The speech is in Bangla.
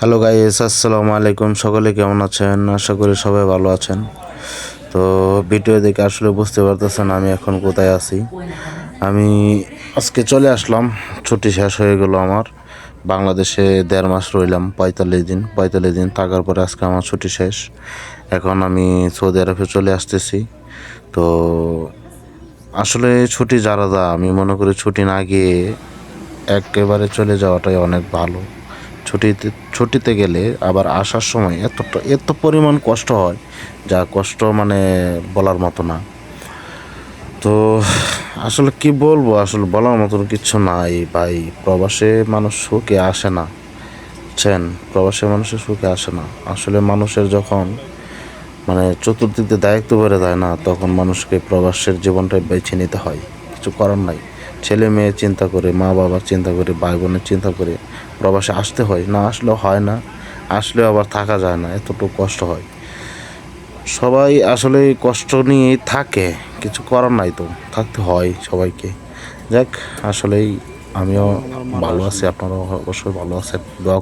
হ্যালো গাইস আসসালামু আলাইকুম সকলে কেমন আছেন? আশা করি সবাই ভালো আছেন। তো ভিডিও দেখে আসলে বুঝতে পারতেছেন আমি এখন কোথায় আছি। আমি আজকে চলে আসলাম। ছুটি শেষ হয়ে গেল আমার। বাংলাদেশে দেড় মাস রইলাম, পঁয়তাল্লিশ দিন। পঁয়তাল্লিশ দিন থাকার পরে আজকে আমার ছুটি শেষ। এখন আমি সৌদি আরবে চলে আসতেছি। তো আসলে ছুটি যারা দা আমি মনে করি ছুটি না গিয়ে একেবারে চলে যাওয়াটাই অনেক ভালো। ছুটিতে ছুটিতে গেলে আবার আসার সময় এতটা, এত পরিমাণ কষ্ট হয়, যা কষ্ট মানে বলার মতো না। তো আসলে কি বলব, আসলে বলার মতন কিছু নাই ভাই। প্রবাসে মানুষ সুখে আসে না, বুঝছেন? প্রবাসে মানুষের সুখে আসে না। আসলে মানুষের যখন মানে চতুর্দিক দিয়ে দায়িত্ব বেড়ে যায় না, তখন মানুষকে প্রবাসের জীবনটা বেছে নিতে হয়। কিছু করার নাই। ছেলে মেয়ের চিন্তা করে মা বাবার চিন্তা করে ভাই বোনের চিন্তা করে প্রবাসে আসতে হয় না আসলেও হয় না আসলে আবার থাকা যায় না এতটুকু কষ্ট হয়। সবাই আসলে কষ্ট নিয়েই থাকে কিছু করার নাই তো থাকতে হয় সবাইকে। যাক আসলেই আমিও ভালো আছি আপনারাও অবশ্যই ভালো আছেন দোয়া